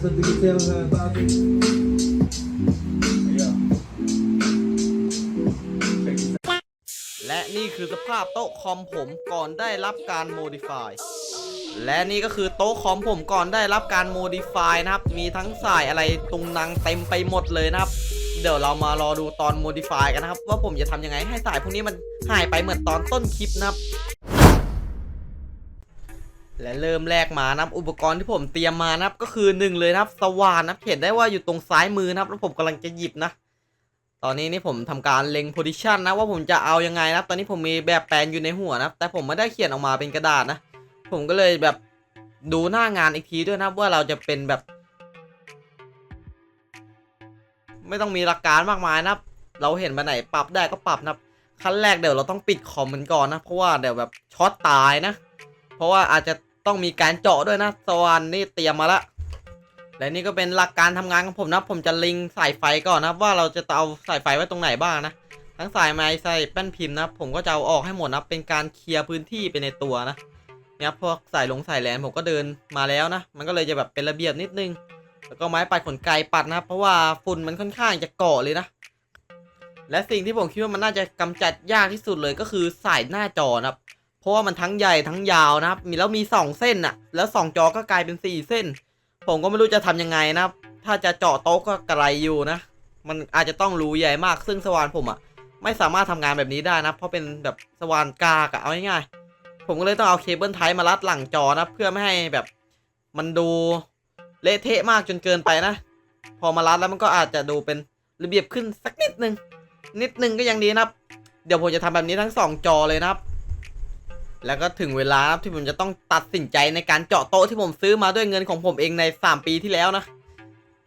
Fica só de que tem um bagulho. Aí, ó. Check this out. และนี่คือสภาพโต๊ะคอมผมก่อนได้รับการโมดิฟายและนี่ก็คือโต๊ะคอมผมก่อนได้รับการโมดิฟายนะครับ มีทั้งสายอะไรตุงนังเต็มไปหมดเลยนะครับ เดี๋ยวเรามารอดูตอนโมดิฟายกันนะครับ ว่าผมจะทำยังไงให้สายพวกนี้มันหายไปเหมือนตอนต้นคลิปนะครับ และเริ่มแรกมานะครับอุปกรณ์ที่ผมเตรียมมานะครับก็คือหนึ่งเลยนะครับ สว่านนะครับเห็นได้ว่าอยู่ตรงซ้ายมือนะครับ แล้วผมกำลังจะหยิบนะ ตอนนี้นี่ผมทำการเล็งโพซิชันนะว่าผมจะเอายังไงนะตอนนี้ผมมีแบบแปลนอยู่ในหัวนะแต่ผมไม่ได้เขียนออกมาเป็นกระดาษนะ ผมก็เลยแบบดูหน้างานอีกทีด้วยนะว่าเราจะเป็นแบบ ไม่ต้องมีหลักการมากมายนะเราเห็นมาไหนปรับได้ก็ปรับนะขั้นแรกเดี๋ยวเราต้องปิดคอมมันก่อนนะเพราะว่าเดี๋ยวแบบช็อตตายนะ เพราะว่าอาจจะ ต้องมีการเจาะด้วยนะสวรรค์นี่เตรียมมาละและนี่ก็เป็นหลักการทำงานของผมนะ ผมจะลิงสายไฟก่อนนะว่าเราจะเอาสายไฟไว้ตรงไหนบ้างนะ ทั้งสายไม้สายแป้นพิมพ์นะ ผมก็จะเอาออกให้หมดนะ เป็นการเคลียร์พื้นที่ไปในตัวนะเนี่ยพวกสายลงสายแลนผมก็เดินมาแล้วนะ มันก็เลยจะแบบเป็นระเบียบนิดนึง แล้วก็ไม้ปัดขนไกลปัดนะ เพราะว่าฝุ่นมันค่อนข้างจะเกาะเลยนะ และสิ่งที่ผมคิดว่ามันน่าจะกำจัดยากที่สุดเลยก็คือสายหน้าจอนะครับ เพราะว่ามันทั้งใหญ่ทั้งยาวนะครับ มีแล้วมีสองเส้นอะแล้วสองจอก็กลายเป็นสี่เส้น ผมก็ไม่รู้จะทำยังไงนะครับ ถ้าจะเจาะโต๊ะก็ไกลอยู่นะ มันอาจจะต้องรูใหญ่มาก ซึ่งสว่านผมอะไม่สามารถทำงานแบบนี้ได้นะ เพราะเป็นแบบสว่านกากอะเอาง่ายๆ ผมก็เลยต้องเอาเคเบิลไทมารัดหลังจอนะ เพื่อไม่ให้แบบมันดูเละเทะมากจนเกินไปนะ พอมารัดแล้วมันก็อาจจะดูเป็นระเบียบขึ้นสักนิดนึง นิดนึงก็ยังดีนะครับ เดี๋ยวผมจะทำแบบนี้ทั้งสองจอเลยนะครับ แล้วก็ถึงเวลาครับที่ผมจะต้องตัดสินใจในการเจาะโต๊ะที่ผมซื้อมาด้วยเงินของผมเองใน 3 ปีที่แล้วนะ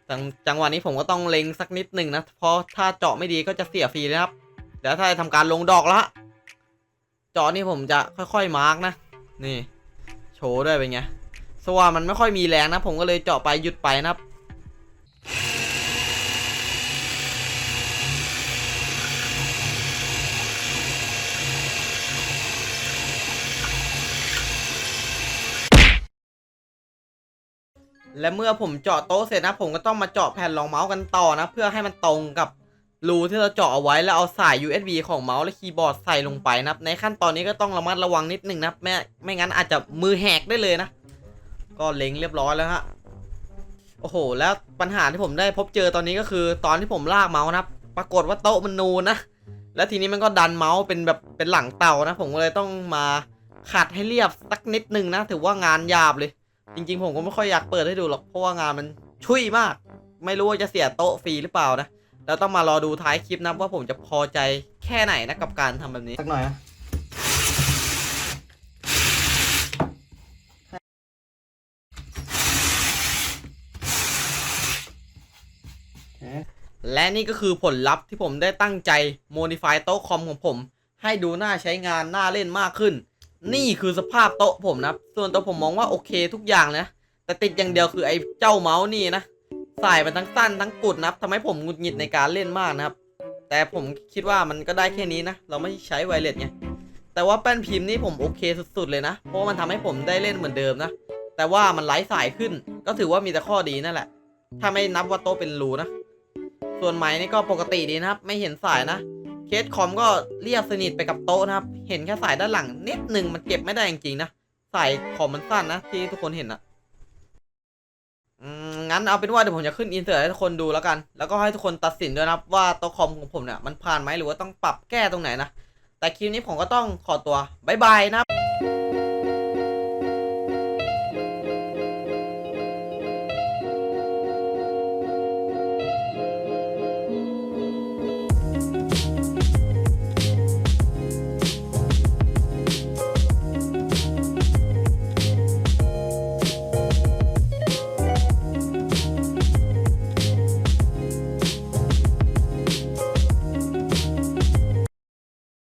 จังจังหวะนี้ผมก็ต้องเล็งสักนิดหนึ่งนะ เพราะถ้าเจาะไม่ดีก็จะเสียฟรีนะครับเดี๋ยวถ้าทำการลงดอกละเจาะนี่ผมจะค่อยๆมาร์กนะ นี่ โชว์ด้วยเป็นไงสว่านมันไม่ค่อยมีแรงนะ ผมก็เลยเจาะไปหยุดไปนะครับ และเมื่อผมเจาะโต๊ะเสร็จนะ ผมก็ต้องมาเจาะแผ่นรองเมาส์กันต่อนะ เพื่อให้มันตรงกับรูที่เราเจาะเอาไว้แล้วเอาสาย USB ของเมาส์และคีย์บอร์ดใส่ลงไปนะในขั้นตอนนี้ก็ต้องระมัดระวังนิดนึงนะไม่ไม่งั้นอาจจะมือแหกได้เลยนะ ก็เล็งเรียบร้อยแล้วฮะโอ้โห แล้วปัญหาที่ผมได้พบเจอตอนนี้ก็คือ ตอนที่ผมลากเมาส์นะปรากฏว่าโต๊ะมันนูนนะแล้วทีนี้มันก็ดันเมาส์เป็นแบบเป็นหลังเตานะ ผมก็เลยต้องมาขัดให้เรียบสักนิดนึงนะ ถือว่างานหยาบเลย จริง ๆ ผมก็ไม่ค่อยอยากเปิดให้ดูหรอกเพราะว่างานมันชุยมาก ไม่รู้ว่าจะเสียโต๊ะฟรีหรือเปล่านะแล้วต้องมารอดูท้ายคลิปนะว่าผมจะพอใจแค่ไหนนะกับการทำแบบนี้สักหน่อยนะและนี่ก็คือผลลัพธ์ที่ผมได้ตั้งใจ modify โต๊ะคอมของผม ให้ดูน่าใช้งานน่าเล่นมากขึ้น นี่คือสภาพโต๊ะผมนะครับส่วนตัวผมมองว่าโอเคทุกอย่างเลยนะ แต่ติดอย่างเดียวคือไอ้เจ้าเมาส์นี่นะ สายมันทั้งสั้นทั้งกุดนะครับทำให้ผมหงุดหงิดในการเล่นมากนะครับ แต่ผมคิดว่ามันก็ได้แค่นี้นะ เราไม่ใช้ไวเลสไง แต่ว่าแป้นพิมพ์นี่ผมโอเคสุดๆเลยนะ เพราะมันทำให้ผมได้เล่นเหมือนเดิมนะ แต่ว่ามันไร้สายขึ้น ก็ถือว่ามีแต่ข้อดีนั่นแหละ ถ้าไม่นับว่าโต๊ะเป็นรูนะ ส่วนไม้นี่ก็ปกติดีนะครับ ไม่เห็นสายนะ เคสคอมก็เรียบสนิทไปกับโต๊ะนะครับ เห็นแค่สายด้านหลังนิดหนึ่งมันเก็บไม่ได้จริงๆนะ สายคอมมันสั้นนะที่ทุกคนเห็นอะอืมงั้นเอาเป็นว่าเดี๋ยวผมจะขึ้นอินเสิร์ตให้ทุกคนดูแล้วกัน แล้วก็ให้ทุกคนตัดสินด้วยนะครับว่าโต๊ะคอมของผมเนี่ยมันผ่านไหมหรือว่าต้องปรับแก้ตรงไหนนะ แต่คลิปนี้ผมก็ต้องขอตัวบายบายนะครับ